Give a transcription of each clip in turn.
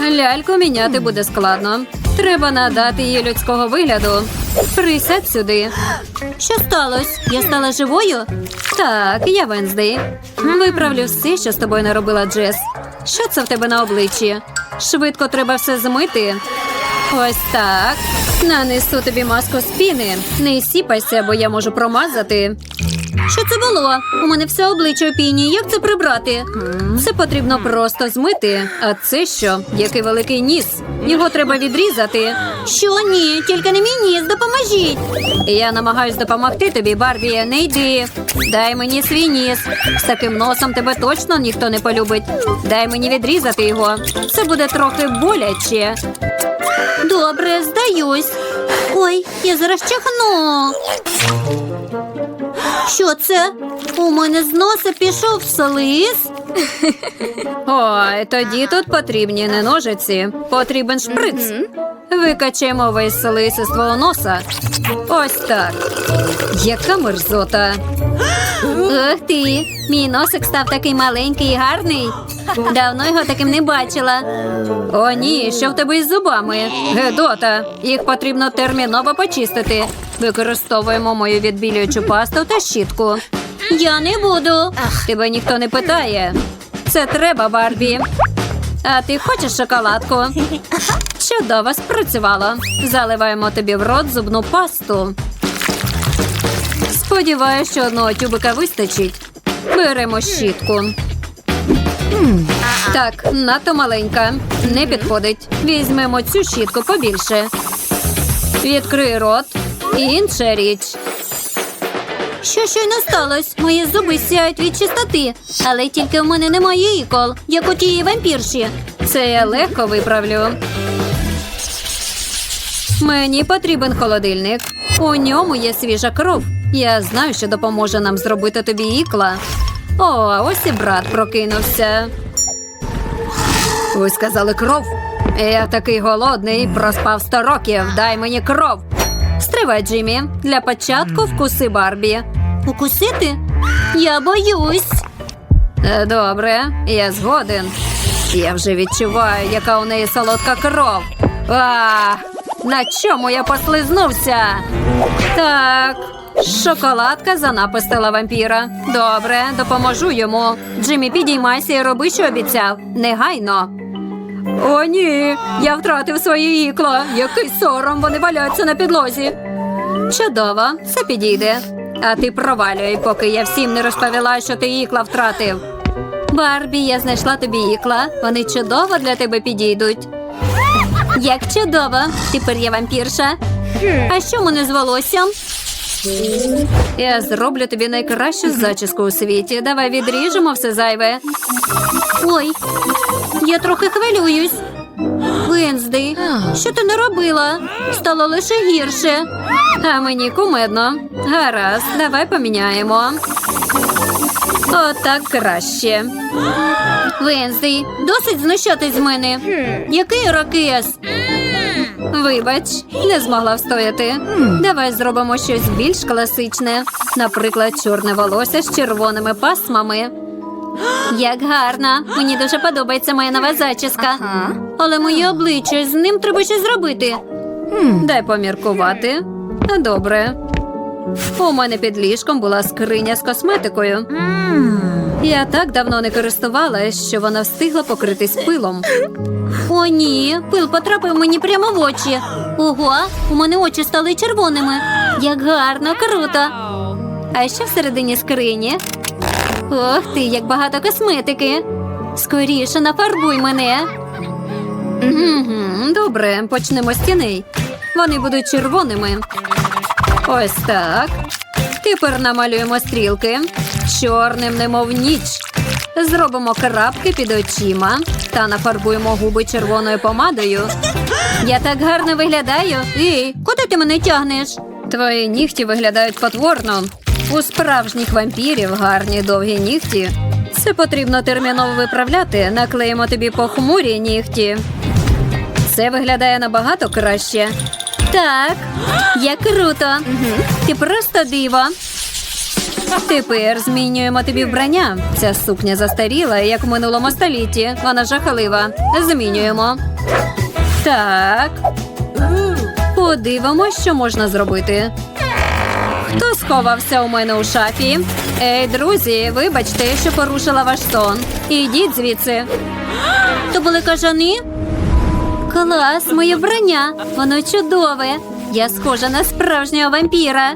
Ляльку міняти буде складно. Треба надати їй людського вигляду. Присядь сюди. Що сталося? Я стала живою? Так, я Венздей. Виправлю все, що з тобою наробила Джес. Що це в тебе на обличчі? Швидко треба все змити. Ось так. Нанесу тобі маску з піни. Не сіпайся, бо я можу промазати. Що це було? У мене все обличчя у піні. Як це прибрати? Це потрібно просто змити. А це що? Який великий ніс? Його треба відрізати. Що ні? Тільки не мій ніс, допоможіть. Я намагаюсь допомогти тобі, Барбі. Не йди. Дай мені свій ніс. З таким носом тебе точно ніхто не полюбить. Дай мені відрізати його. Це буде трохи боляче. Добре, здаюсь. Ой, я зараз чихну. Що це? У мене з носа пішов слиз. Ой, тоді тут потрібні не ножиці, потрібен шприц. Викачемо весь слиз із твого носа. Ось так. Яка мерзота. Ух ти! Мій носик став такий маленький і гарний. Давно його таким не бачила. О, ні, що в тебе із зубами? Гедота, їх потрібно терміново почистити. Використовуємо мою відбілюючу пасту та щітку. Я не буду. Тебе ніхто не питає. Це треба, Барбі. А ти хочеш шоколадку? Чудово спрацювало. Заливаємо тобі в рот зубну пасту. Сподіваюсь, що одного тюбика вистачить. Беремо щітку. Так, надто маленька. Не підходить. Візьмемо цю щітку побільше. Відкрий рот. Інша річ. Що щойно сталося? Мої зуби сяють від чистоти, але тільки в мене немає ікол, як у тієї вампірші. Це я легко виправлю. Мені потрібен холодильник. У ньому є свіжа кров. Я знаю, що допоможе нам зробити тобі ікла. О, а ось і брат прокинувся. Ви сказали кров? Я такий голодний, проспав сто років. Дай мені кров. Стривай, Джиммі. Для початку вкуси Барбі. Укусити? Я боюсь. Е, Добре, я згоден. Я вже відчуваю, яка у неї солодка кров. А, на чому я послизнувся? Так, шоколадка занапистила вампіра. Добре, допоможу йому. Джиммі, підіймайся і роби, що обіцяв. Негайно. О, ні, я втратив своє ікло. Який сором, вони валяються на підлозі. Чудово, це підійде. А ти провалюй, поки я всім не розповіла, що ти ікла втратив. Барбі, я знайшла тобі ікла. Вони чудово для тебе підійдуть. Як чудово! Тепер я вампірша. А що мене з волоссям? Я зроблю тобі найкращу зачіску у світі. Давай відріжемо все зайве. Ой, я трохи хвилююсь. Венздей, що ти не робила? Стало лише гірше. А мені кумедно. Гаразд, давай поміняємо. Отак краще. Венздей, досить знущатись з мене. Який ракес? Вибач, не змогла встояти. Давай зробимо щось більш класичне. Наприклад, чорне волосся з червоними пасмами. Як гарно! Мені дуже подобається моя нова зачіска. Але моє обличчя з ним треба щось зробити. Дай поміркувати. Добре. У мене під ліжком була скриня з косметикою. Я так давно не користувалась, що вона встигла покритись пилом. О, ні, пил потрапив мені прямо в очі. Ого, у мене очі стали червоними. Як гарно, круто. А що всередині скрині? Ох ти, як багато косметики. Скоріше нафарбуй мене. Добре, почнемо з тіней. Вони будуть червоними. Ось так. Тепер намалюємо стрілки. Чорним, немов ніч. Зробимо крапки під очима та нафарбуємо губи червоною помадою. Я так гарно виглядаю. Ей, куди ти мене тягнеш? Твої нігті виглядають потворно. У справжніх вампірів гарні довгі нігті. Це потрібно терміново виправляти. Наклеїмо тобі похмурі нігті. Це виглядає набагато краще. Так, як круто. Ти просто диво. Тепер змінюємо тобі вбрання. Ця сукня застаріла, як в минулому столітті. Вона жахлива. Змінюємо. Так. Подивимось, що можна зробити. Хто сховався у мене у шафі? Ей, друзі, вибачте, що порушила ваш сон. Ідіть звідси. То були кажани? Клас, моє вбрання. Воно чудове. Я схожа на справжнього вампіра.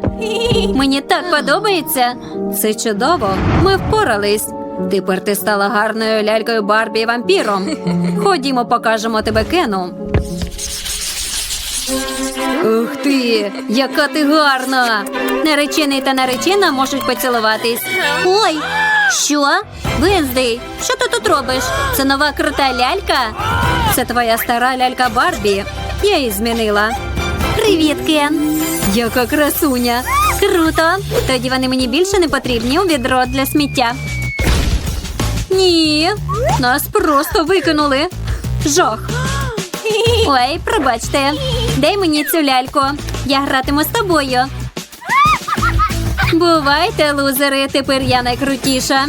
Мені так подобається. Це чудово. Ми впорались. Тепер ти стала гарною лялькою Барбі вампіром. Ходімо, покажемо тебе Кену. Ух ти, яка ти гарна! Наречений та наречена можуть поцілуватись. Ой, що? Венздей, що ти тут робиш? Це нова крута лялька? Це твоя стара лялька Барбі. Я її змінила. Привіт, Кен. Яка красуня. Круто. Тоді вони мені більше не потрібні у відро для сміття. Ні, нас просто викинули. Жах. Ой, пробачте. Дай мені цю ляльку. Я гратиму з тобою. Бувайте, лузери, тепер я найкрутіша.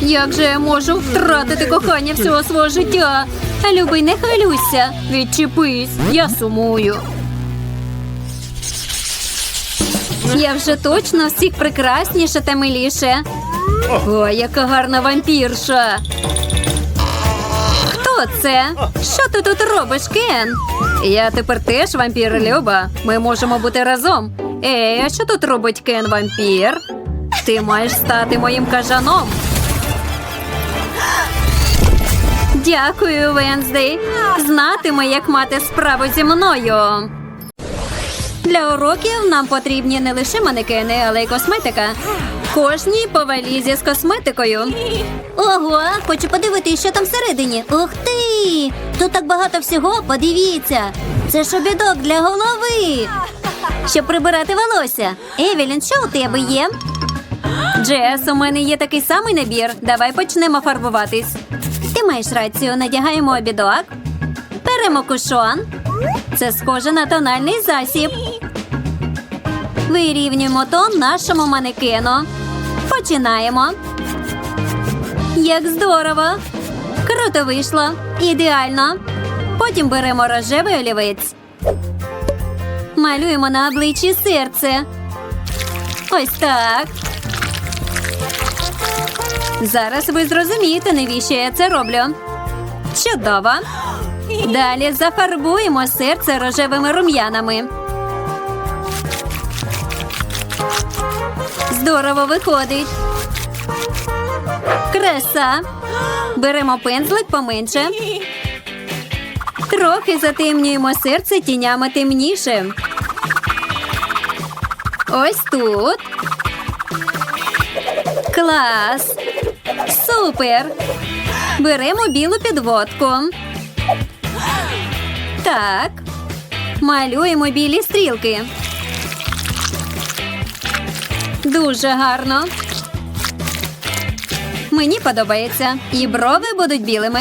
Як же я можу втратити кохання всього свого життя? Любий, не хвилюйся. Відчепись, я сумую. Я вже точно всіх прекрасніше та миліше. Ой, яка гарна вампірша. Хто це? Що ти тут робиш, Кен? Я тепер теж вампір Люба. Ми можемо бути разом. Ей, а що тут робить Кен вампір? Ти маєш стати моїм кажаном. Дякую, Венздей. Знатиме, як мати справу зі мною. Для уроків нам потрібні не лише манекени, але й косметика. Кожній по валізі з косметикою. Ого, хочу подивитися, що там всередині. Ух ти! Тут так багато всього, подивіться. Це ж обідок для голови. Щоб прибирати волосся. Евелін, що у тебе є? Джес, у мене є такий самий набір. Давай почнемо фарбуватись. Ти маєш рацію, надягаємо обідок. Беремо кушон. Це схоже на тональний засіб. Вирівнюємо тон нашому манекену. Починаємо. Як здорово! Круто вийшло. Ідеально. Потім беремо рожевий олівець. Малюємо на обличчі серце. Ось так. Зараз ви зрозумієте, навіщо я це роблю. Чудово. Далі зафарбуємо серце рожевими рум'янами. Здорово виходить. Краса. Беремо пензлик поменше. Трохи затемнюємо серце тінями темніше. Ось тут. Клас. Супер. Беремо білу підводку. Так. Малюємо білі стрілки. Дуже гарно. Мені подобається. І брови будуть білими.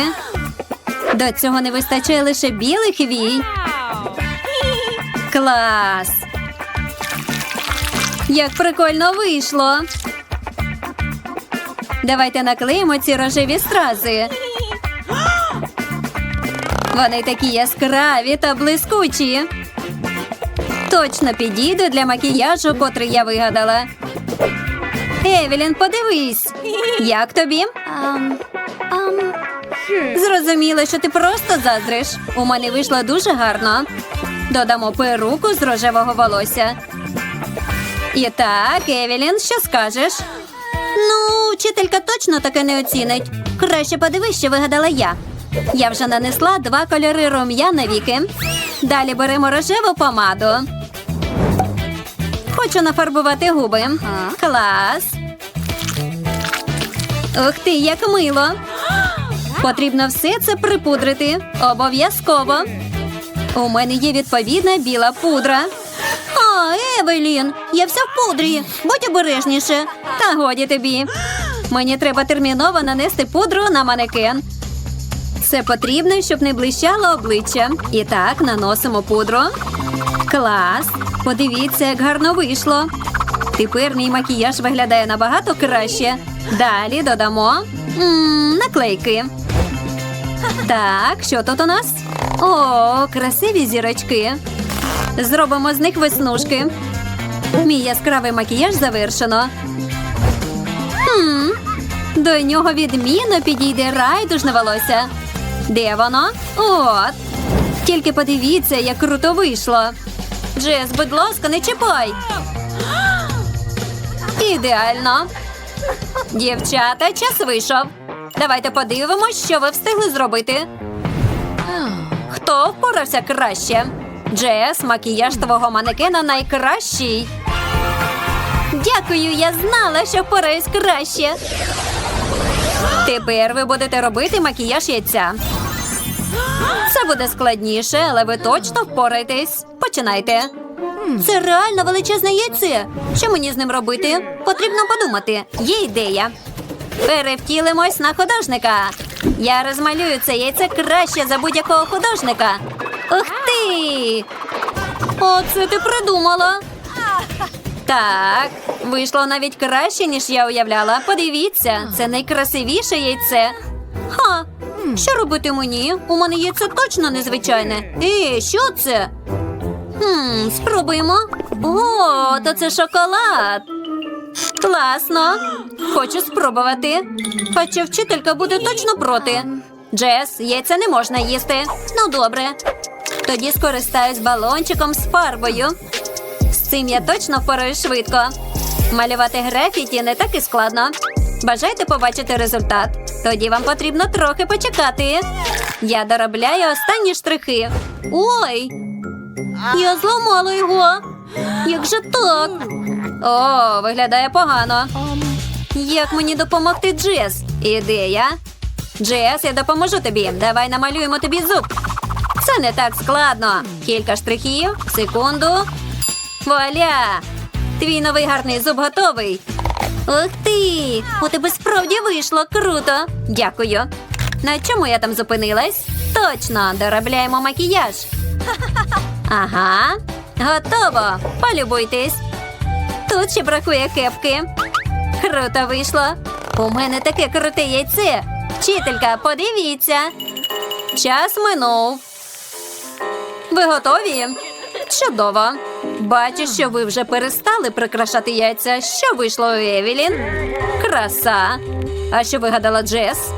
До цього не вистачає лише білих вій. Клас. Як прикольно вийшло. Давайте наклеїмо ці рожеві стрази. Вони такі яскраві та блискучі. Точно підійду для макіяжу, котрий я вигадала. Евелін, подивись. Як тобі? Зрозуміло, що ти просто заздриш. У мене вийшло дуже гарно. Додамо перуку з рожевого волосся. І так, Евелін, що скажеш? Ну, вчителька точно таке не оцінить. Краще подивись, що вигадала я. Я вже нанесла два кольори рум'ян на віки. Далі беремо рожеву помаду. Хочу нафарбувати губи. Клас. Ух ти, як мило. Потрібно все це припудрити. Обов'язково. У мене є відповідна біла пудра. Евелін, я вся в пудрі. Будь обережніше. Та годі тобі. Мені треба терміново нанести пудру на манекен. Це потрібно, щоб не блищало обличчя. І так, наносимо пудру. Клас. Подивіться, як гарно вийшло. Тепер мій макіяж виглядає набагато краще. Далі додамо м, наклейки. Так, що тут у нас? О, красиві зірочки. Зробимо з них веснушки. Мій яскравий макіяж завершено. Хм, до нього відмінно підійде райдужне волосся. Де воно? От. Тільки подивіться, як круто вийшло. Джес, будь ласка, не чіпай. Ідеально. Дівчата, час вийшов. Давайте подивимось, що ви встигли зробити. Хто впорався краще? Джес, макіяж твого манекена найкращий. Дякую, я знала, що впораюсь краще. Тепер ви будете робити макіяж яйця. Це буде складніше, але ви точно впораєтесь. Починайте. Це реально величезне яйце. Що мені з ним робити? Потрібно подумати. Є ідея. Перевтілимось на художника. Я розмалюю це яйце краще за будь-якого художника. Ух ти! Оце ти придумала. Так, вийшло навіть краще, ніж я уявляла. Подивіться, це найкрасивіше яйце. Ха, що робити мені? У мене яйце точно незвичайне. Е, що це? Хм, спробуємо. О, то це шоколад. Класно. Хочу спробувати. Хоча вчителька буде точно проти. Джес, яйця не можна їсти. Ну, добре. Тоді скористаюсь балончиком з фарбою. З цим я точно впораюсь швидко. Малювати графіті не так і складно. Бажаєте побачити результат? Тоді вам потрібно трохи почекати. Я доробляю останні штрихи. Ой! Я зламала його. Як же так? О, виглядає погано. Як мені допомогти, Джес? Ідея. Джес, я допоможу тобі. Давай намалюємо тобі зуб. Це не так складно. Кілька штрихів, секунду. Вуаля! Твій новий гарний зуб готовий. Ух ти! У тебе справді вийшло круто. Дякую. На чому я там зупинилась? Точно, доробляємо макіяж. Ага, готово. Полюбуйтесь. Тут ще бракує кепки. Круто вийшло. У мене таке круте яйце. Вчителька, подивіться. Час минув. Ви готові? Чудово. Бачу, що ви вже перестали прикрашати яйця. Що вийшло у Евелін? Краса. А що вигадала Джес?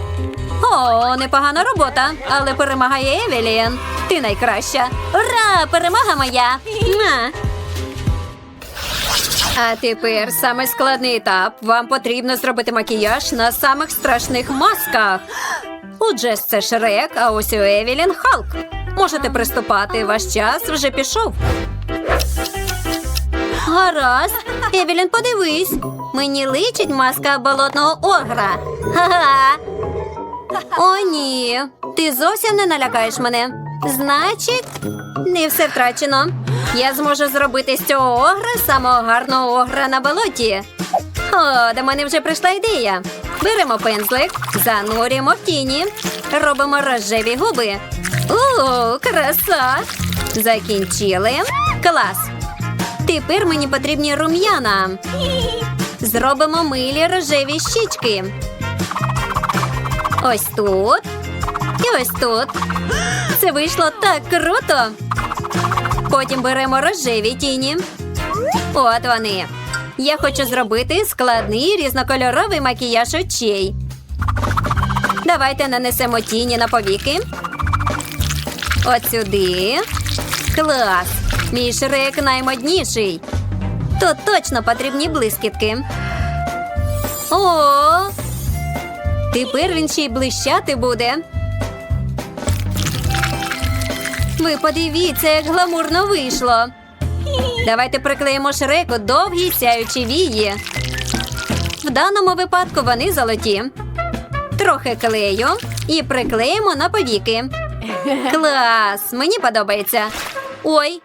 О, непогана робота, але перемагає Евелін. Ти найкраща. Ура! Перемога моя! На! А тепер саме складний етап. Вам потрібно зробити макіяж на самих страшних масках. У Джес це Шрек, а ось у Евелін Халк. Можете приступати, ваш час вже пішов. Гаразд. Евелін, подивись. Мені личить маска болотного огра. Ха-ха. О, ні. Ти зовсім не налякаєш мене. Значить, не все втрачено. Я зможу зробити з цього огра самого гарного огра на болоті. О, до мене вже прийшла ідея. Беремо пензлик, занурюємо в тіні, робимо рожеві губи. У, краса! Закінчили. Клас. Тепер мені потрібні рум'яна. Зробимо милі рожеві щічки. Ось тут. І ось тут. Це вийшло так круто. Потім беремо рожеві тіні. От вони. Я хочу зробити складний різнокольоровий макіяж очей. Давайте нанесемо тіні на повіки. От сюди. Клас! Мій шрек наймодніший. Тут точно потрібні блискітки. О! Тепер він ще й блищати буде. Ви подивіться, як гламурно вийшло. Давайте приклеїмо шреку довгі сяючі вії. В даному випадку вони золоті. Трохи клею і приклеїмо на повіки. Клас! Мені подобається. Ой,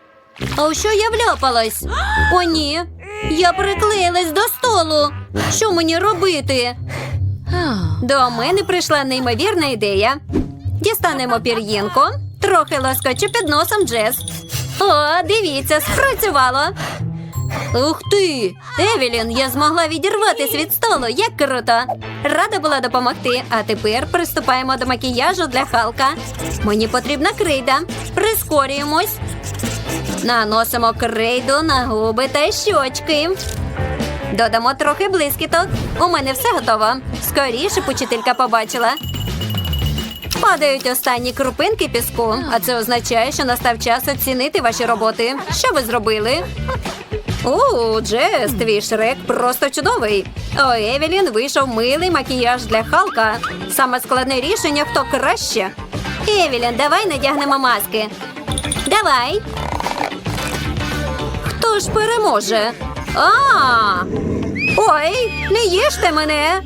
а що я вляпалась? О, ні. Я приклеїлась до столу. Що мені робити? До мене прийшла неймовірна ідея. Дістанемо пір'їнку, трохи лоскочу під носом Джес. О, дивіться, спрацювало. Ух ти! Евелін, я змогла відірватися від столу. Як круто! Рада була допомогти. А тепер приступаємо до макіяжу для Халка. Мені потрібна крейда. Прискорюємось. Наносимо крейду на губи та щочки. Додамо трохи блискіток. У мене все готово. Скоріше учителька побачила. Падають останні крупинки піску, а це означає, що настав час оцінити ваші роботи. Що ви зробили? У, Джес, твій шрек просто чудовий. У Евелін вийшов милий макіяж для Халка. Саме складне рішення хто краще. Евелін, давай надягнемо маски. Давай. Хто ж переможе? А! Ой, не їжте мене.